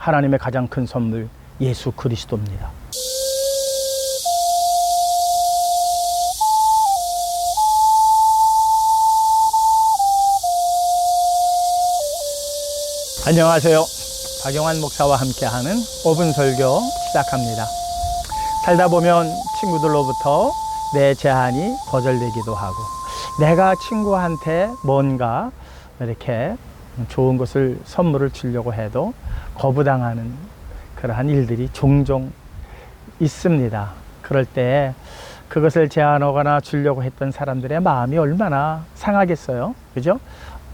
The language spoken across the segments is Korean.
하나님의 가장 큰 선물 예수 그리스도입니다. 안녕하세요. 박영환 목사와 함께하는 5분 설교 시작합니다. 살다 보면 친구들로부터 내 제안이 거절되기도 하고 내가 친구한테 뭔가 이렇게 좋은 것을 선물을 주려고 해도 거부당하는 그러한 일들이 종종 있습니다. 그럴 때 그것을 제안하거나 주려고 했던 사람들의 마음이 얼마나 상하겠어요. 그죠?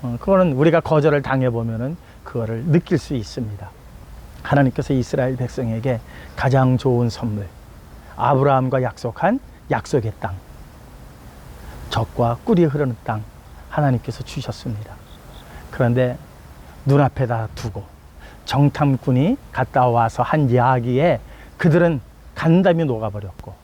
어, 그거는 우리가 거절을 당해보면은 그거를 느낄 수 있습니다. 하나님께서 이스라엘 백성에게 가장 좋은 선물, 아브라함과 약속한 약속의 땅, 적과 꿀이 흐르는 땅, 하나님께서 주셨습니다. 그런데 눈앞에다 두고 정탐꾼이 갔다 와서 한 이야기에 그들은 간담이 녹아버렸고,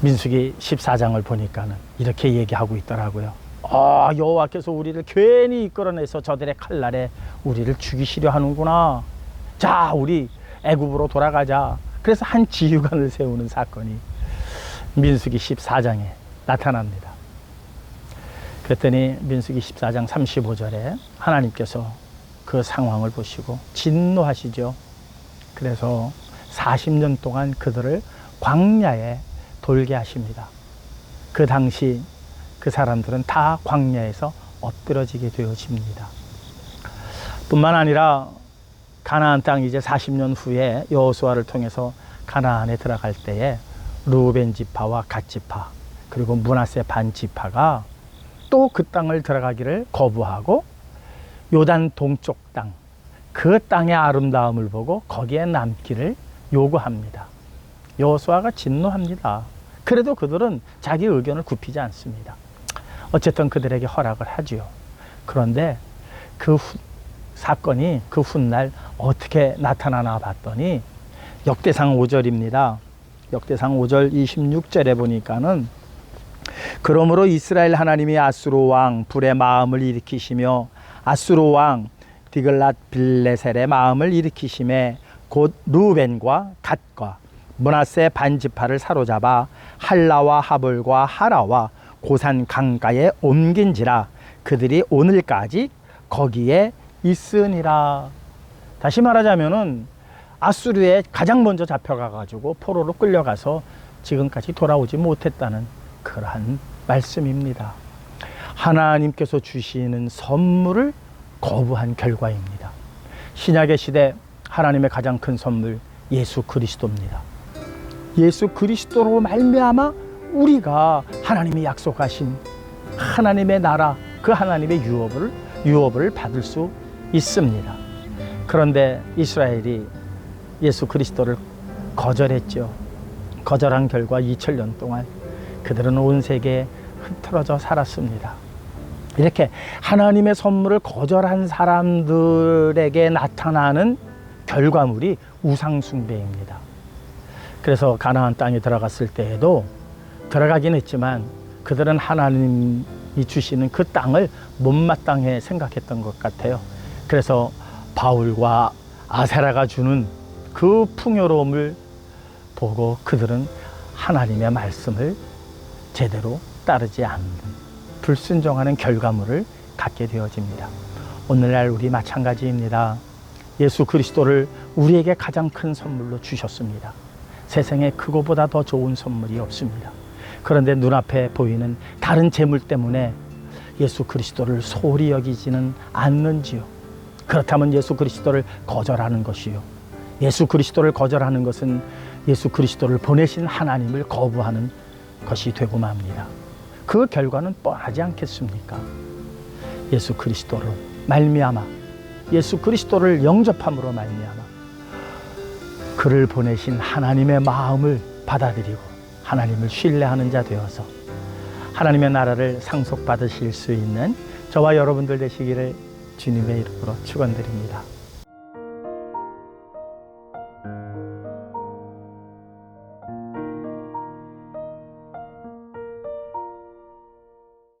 민수기 14장을 보니까는 이렇게 얘기하고 있더라고요. 아, 여호와께서 우리를 괜히 이끌어내서 저들의 칼날에 우리를 죽이시려 하는구나. 자, 우리 애굽으로 돌아가자. 그래서 한 지휘관을 세우는 사건이 민수기 14장에 나타납니다. 그랬더니 민수기 14장 35절에 하나님께서 그 상황을 보시고 진노하시죠. 그래서 40년 동안 그들을 광야에 돌게 하십니다. 그 당시 그 사람들은 다 광야에서 엎드러지게 되어집니다. 뿐만 아니라 가나안 땅 이제 40년 후에 여호수아를 통해서 가나안에 들어갈 때에 루벤 지파와 갓 지파 그리고 문하세 반 지파가 또 그 땅을 들어가기를 거부하고 요단 동쪽 땅 그 땅의 아름다움을 보고 거기에 남기를 요구합니다. 여호수아가 진노합니다. 그래도 그들은 자기 의견을 굽히지 않습니다. 어쨌든 그들에게 허락을 하지요. 그런데 그 후, 사건이 그 훗날 어떻게 나타나나 봤더니 역대상 5절입니다. 역대상 5절 26절에 보니까는 그러므로 이스라엘 하나님이 아수르 왕 불의 마음을 일으키시며 아수르 왕 디글랏 빌레셀의 마음을 일으키심에 곧 루벤과 갓과 문하세 반지파를 사로잡아 할라와 하볼과 하라와 고산 강가에 옮긴지라 그들이 오늘까지 거기에 있으니라. 다시 말하자면은 아수르에 가장 먼저 잡혀가 가지고 포로로 끌려가서 지금까지 돌아오지 못했다는 그러한 말씀입니다. 하나님께서 주시는 선물을 거부한 결과입니다. 신약의 시대 하나님의 가장 큰 선물 예수 그리스도입니다. 예수 그리스도로 말미암아 우리가 하나님이 약속하신 하나님의 나라 그 하나님의 유업을 유업을 받을 수 있습니다. 그런데 이스라엘이 예수 그리스도를 거절했죠. 거절한 결과 2000년 동안 그들은 온 세계에 흩어져 살았습니다. 이렇게 하나님의 선물을 거절한 사람들에게 나타나는 결과물이 우상숭배입니다. 그래서 가나안 땅에 들어갔을 때에도 들어가긴 했지만 그들은 하나님이 주시는 그 땅을 못마땅해 생각했던 것 같아요. 그래서 바울과 아세라가 주는 그 풍요로움을 보고 그들은 하나님의 말씀을 제대로 따르지 않는 불순종하는 결과물을 갖게 되어집니다. 오늘날 우리 마찬가지입니다. 예수 그리스도를 우리에게 가장 큰 선물로 주셨습니다. 세상에 그거보다 더 좋은 선물이 없습니다. 그런데 눈앞에 보이는 다른 재물 때문에 예수 그리스도를 소홀히 여기지는 않는지요. 그렇다면 예수 그리스도를 거절하는 것이요. 예수 그리스도를 거절하는 것은 예수 그리스도를 보내신 하나님을 거부하는 것이 되고 맙니다. 그 결과는 뻔하지 않겠습니까? 예수 그리스도로 말미암아 예수 그리스도를 영접함으로 말미암아 그를 보내신 하나님의 마음을 받아들이고 하나님을 신뢰하는 자 되어서 하나님의 나라를 상속받으실 수 있는 저와 여러분들 되시기를 주님의 이름으로 축원드립니다.